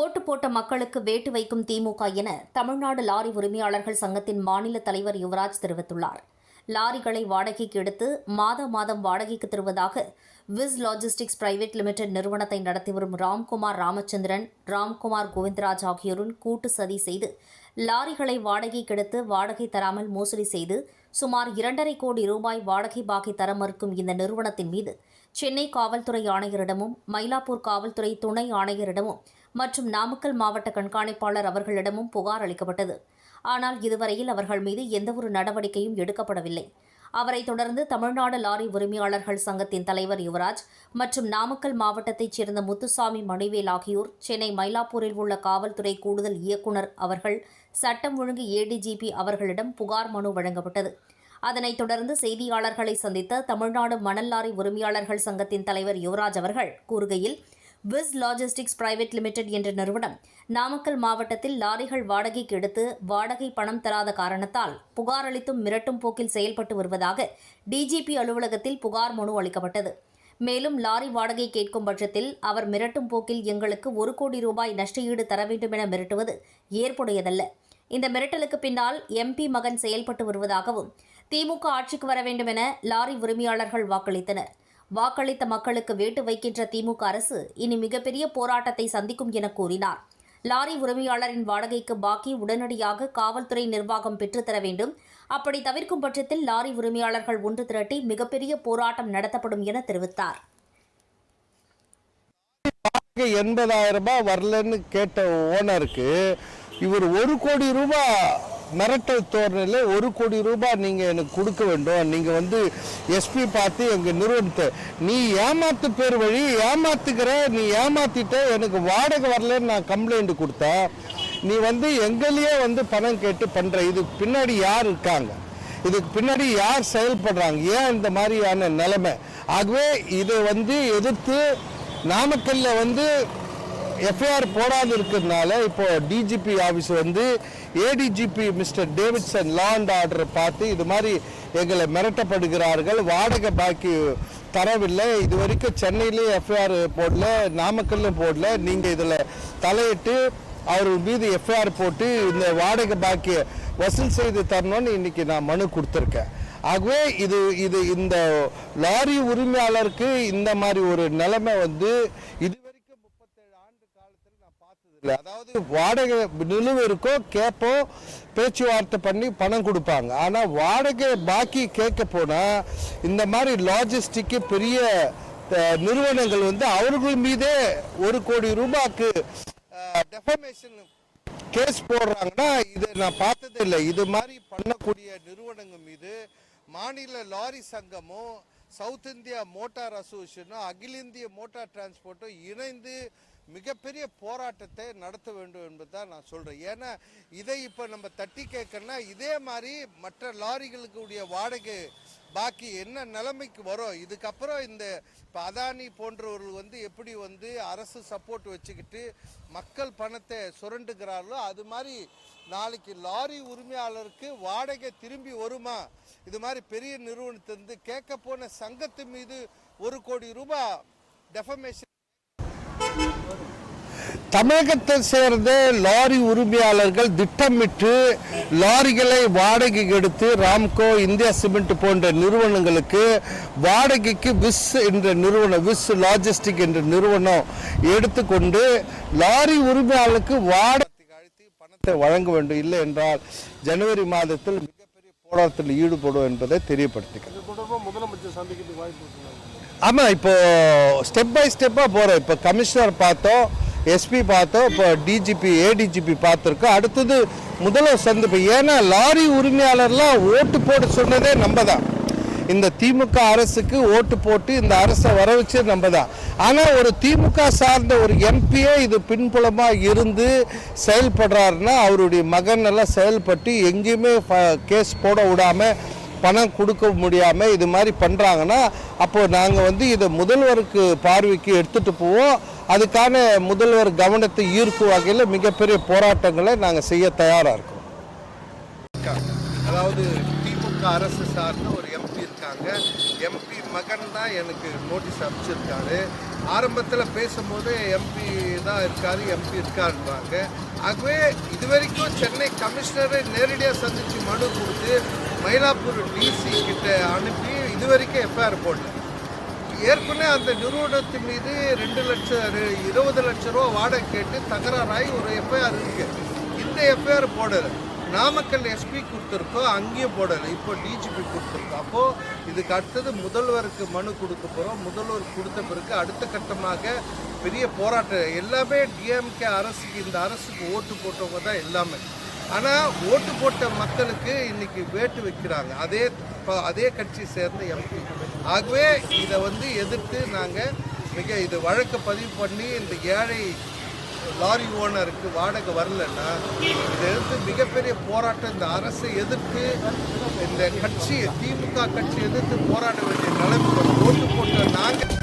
ஓட்டு போட்ட மக்களுக்கு வேட்டு வைக்கும் திமுக என தமிழ்நாடு லாரி உரிமையாளர்கள் சங்கத்தின் மாநில தலைவர் யுவராஜ் தெரிவித்துள்ளார். லாரிகளை வாடகைக்கு எடுத்து மாத மாதம் வாடகைக்கு தருவதாக விஸ் லாஜிஸ்டிக்ஸ் பிரைவேட் லிமிடெட் நிறுவனத்தை நடத்தி வரும் ராம்குமார் ராமச்சந்திரன் ராம்குமார் கோவிந்தராஜ் ஆகியோருடன் கூட்டு சதி செய்து லாரிகளை வாடகைக்கு எடுத்து வாடகை தராமல் மோசடி செய்து சுமார் இரண்டரை கோடி ரூபாய் வாடகை பாக்கி தர மறுக்கும் இந்த நிறுவனத்தின் மீது சென்னை காவல்துறை ஆணையரிடமும் மயிலாப்பூர் காவல்துறை துணை ஆணையரிடமும் மற்றும் நாமக்கல் மாவட்ட கண்காணிப்பாளர் அவர்களிடமும் புகார் அளிக்கப்பட்டது. ஆனால் இதுவரையில் அவர்கள் மீது எந்தவொரு நடவடிக்கையும் எடுக்கப்படவில்லை. அவரைத் தொடர்ந்து தமிழ்நாடு லாரி உரிமையாளர்கள் சங்கத்தின் தலைவர் யுவராஜ் மற்றும் நாமக்கல் மாவட்டத்தைச் சேர்ந்த முத்துசாமி மணிவேல் ஆகியோர் சென்னை மயிலாப்பூரில் உள்ள காவல்துறை கூடுதல் இயக்குனர் அவர்கள் சட்டம் ஒழுங்கு ஏடிஜிபி அவர்களிடம் புகார் மனு வழங்கப்பட்டது. அதனைத் தொடர்ந்து செய்தியாளர்களை சந்தித்த தமிழ்நாடு மணல் லாரி உரிமையாளர்கள் சங்கத்தின் தலைவர் யுவராஜ் அவர்கள் கூறுகையில் விஸ் லாஜிஸ்டிக்ஸ் பிரைவேட் லிமிடெட் என்ற நிறுவனம் நாமக்கல் மாவட்டத்தில் லாரிகள் வாடகைக்கு எடுத்து வாடகை பணம் தராத காரணத்தால் புகார் அளித்தும் மிரட்டும் போக்கில் செயல்பட்டு வருவதாக டிஜிபி அலுவலகத்தில் புகார் மனு அளிக்கப்பட்டது. மேலும் லாரி வாடகை கேட்கும் பட்சத்தில் அவர் மிரட்டும் போக்கில் எங்களுக்கு ஒரு கோடி ரூபாய் நஷ்டஈடு தர வேண்டும் என மிரட்டுவது ஏற்புடையதல்ல. இந்த மிரட்டலுக்கு பின்னால் எம்பி மகன் செயல்பட்டு வருவதாகவும் திமுக ஆட்சிக்கு வர வேண்டும் என லாரி உரிமையாளர்கள் வாக்களித்தனர். வாக்களித்த மக்களுக்கு வேட்டு வைக்கின்ற திமுக அரசு இனி மிகப்பெரிய போராட்டத்தை சந்திக்கும் என கூறினார். லாரி உரிமையாளரின் வாடகைக்கு பாக்கி உடனடியாக காவல்துறை நிர்வாகம் பெற்றுத்தர வேண்டும். அப்படி தவிர்க்கும் பட்சத்தில் லாரி உரிமையாளர்கள் ஒன்று திரட்டி மிகப்பெரிய போராட்டம் நடத்தப்படும் என தெரிவித்தார். எண்பதாயிரம் ரூபாய் வரலன்னு கேட்ட ஓனருக்கு இவர் ஒரு கோடி ரூபாய் மிரட்டல் தோரணையில் ஒரு கோடி ரூபாய் நீங்கள் எனக்கு கொடுக்க வேண்டும். நீங்கள் வந்து எஸ்பி பார்த்து எங்கள் நிறுவனத்தை நீ ஏமாத்து பேர் வழி ஏமாத்துக்கிற நீ ஏமாத்திட்ட எனக்கு வாடகை வரலன்னு நான் கம்ப்ளைண்ட் கொடுத்தேன். நீ வந்து எங்களையே வந்து பணம் கேட்டு பண்ணுற இதுக்கு பின்னாடி யார் இருக்காங்க? இதுக்கு பின்னாடி யார் செயல்படுறாங்க? ஏன் இந்த மாதிரியான நிலைமை? ஆகவே இதை வந்து எதிர்த்து நாமக்கல்ல வந்து எஃப்ஐஆர் போடாது இருக்கிறதுனால இப்போ டிஜிபி ஆஃபீஸ் வந்து ADGP mister Davidson law and ஆர்டரை பார்த்து இது மாதிரி எங்களை மிரட்டப்படுகிறார்கள். வாடகை பாக்கி தரவில்லை. இது வரைக்கும் சென்னையிலேயும் எஃப்ஐஆர் போடல நாமக்கல்லும் போடல. நீங்கள் இதில் தலையிட்டு அவர் மீது எஃப்ஐஆர் போட்டு இந்த வாடகை பாக்கியை வசூல் செய்து தரணும்னு இன்னைக்கு நான் மனு கொடுத்துருக்கேன். ஆகவே இது இது இந்த லாரி உரிமையாளருக்கு இந்த மாதிரி ஒரு நிலைமை வந்து இது அதாவது வாடகை நிலுவை இருக்கோ கேட்போம் பேச்சுவார்த்தை பண்ணி பணம் கொடுப்பாங்க. ஆனால் வாடகை பாக்கி கேட்க போனால் இந்த மாதிரி லாஜிஸ்டிக்கு பெரிய நிறுவனங்கள் வந்து அவர்கள் மீதே ஒரு கோடி ரூபாய்க்கு டெஃபமேஷன் கேஸ் போடுறாங்கன்னா இது நான் பார்த்ததே இல்லை. இது மாதிரி பண்ணக்கூடிய நிறுவனங்கள் மீது மாநில லாரி சங்கமும் சவுத் இந்தியா மோட்டார் அசோசியேஷனும் அகில இந்திய மோட்டார் டிரான்ஸ்போர்ட்டும் இணைந்து மிகப்பெரிய போராட்டத்தை நடத்த வேண்டும் என்பது தான் நான் சொல்கிறேன் ஏன்னா இதை இப்போ நம்ம தட்டி கேட்கணும்னா இதே மாதிரி மற்ற லாரிகளுக்கு உடைய வாடகை பாக்கி என்ன நிலைமைக்கு வரும் இதுக்கப்புறம் இந்த இப்போ அதானி போன்றவர்கள் வந்து எப்படி வந்து அரசு சப்போர்ட் வச்சுக்கிட்டு மக்கள் பணத்தை சுரண்டுகிறார்களோ அது மாதிரி நாளைக்கு லாரி உரிமையாளருக்கு வாடகை திரும்பி வருமா? இது மாதிரி பெரிய நிறுவனத்திலிருந்து கேட்க போன சங்கத்து மீது ஒரு கோடி ரூபாய் டெஃபமேஷன் தமிழகத்தை சேர்ந்த லாரி உரிமையாளர்கள் திட்டமிட்டு லாரிகளை வாடகைக்கு எடுத்து ராம்கோ இந்தியா சிமெண்ட் போன்ற நிறுவனங்களுக்கு வாடகைக்கு விஸ் என்ற நிறுவனம் விஸ் லாஜிஸ்டிக் என்ற நிறுவனம் எடுத்துக்கொண்டு லாரி உரிமையாளருக்கு வாடகை அழுத்தி பணத்தை வழங்க வேண்டும். இல்லை என்றால் ஜனவரி மாதத்தில் மிகப்பெரிய போராட்டத்தில் ஈடுபடும் என்பதை தெரியப்படுத்துகிறேன் முதலமைச்சர் சந்திக்கிறதுக்கு வாய்ப்பு ஆமாம் இப்போது ஸ்டெப் பை ஸ்டெப்பாக போகிறோம் இப்போ கமிஷனர் பார்த்தோம் எஸ்பி பார்த்தோம் இப்போ டிஜிபி ஏடிஜிபி பார்த்துருக்கோம். அடுத்தது முதல்வர் சந்திப்பு ஏன்னா லாரி உரிமையாளர்லாம் ஓட்டு போட சொன்னதே நம்ம தான் இந்த திமுக அரசுக்கு ஓட்டு போட்டு இந்த அரசை வர வச்சு நம்ம தான் ஆனால் ஒரு திமுக சார்ந்த ஒரு எம்பியே இது பின்புலமாக இருந்து செயல்படுறாருன்னா அவருடைய மகன் எல்லாம் செயல்பட்டு எங்கேயுமே கேஸ் போட விடாமல் பணம் கொடுக்க முடியாமல் இது மாதிரி பண்ணுறாங்கன்னா அப்போது நாங்கள் வந்து இதை முதல்வருக்கு பார்வைக்கு எடுத்துகிட்டு போவோம். அதுக்கான முதல்வர் கவனத்தை ஈர்க்கும் வகையில் மிகப்பெரிய போராட்டங்களை நாங்கள் செய்ய தயாராக இருக்கோம். அதாவது திமுக அரசு சார்ந்த ஒரு எம்பி இருக்காங்க. எம்பி மகன் தான் எனக்கு நோட்டீஸ் அனுப்பிச்சிருக்காரு. ஆரம்பத்தில் பேசும்போது எம்பி தான் இருக்காரு எம்பி இருக்காருன்றாங்க ஆகவே இதுவரைக்கும் சென்னை கமிஷனரை நேரடியாக சந்தித்து மனு கொடுத்து மயிலாப்பூர் டிசி கிட்ட அனுப்பி இதுவரைக்கும் எஃப்ஐஆர் போடல. ஏற்கனவே அந்த நிறுவனத்தின் மீது ரெண்டு லட்சம் இருபது லட்ச ரூபா வாடகை கேட்டு தகராறாகி ஒரு எஃப்ஐஆர் இருக்கு. இந்த எஃப்ஐஆர் போடலை. நாமக்கல் எஸ்பி கொடுத்துருக்கோம் அங்கேயும் போடலை. இப்போ டிஜிபி கொடுத்துருக்கோம் அப்போது இதுக்கு அடுத்தது முதல்வருக்கு மனு கொடுக்க போகிறோம் முதல்வர் கொடுத்த பிறகு அடுத்த கட்டமாக பெரிய போராட்டம். எல்லாமே டிஎம்கே அரசுக்கு இந்த அரசுக்கு ஓட்டு போட்டவங்க தான் எல்லாமே. ஆனால் ஓட்டு போட்ட மக்களுக்கு இன்னைக்கு வேட்டு வைக்கிறாங்க. அதே அதே கட்சி சேர்ந்த எம்பி. ஆகவே இதை வந்து எதிர்த்து நாங்கள் மிக இது வழக்கு பதிவு பண்ணி இந்த ஏழை லாரி ஓனருக்கு வாடகை வரலன்னா இதை எதிர்த்து மிகப்பெரிய போராட்டம். இந்த அரசை எதிர்த்து இந்த கட்சி திமுக கட்சி எதிர்த்து போராட வேண்டிய நிலைமை நாங்கள்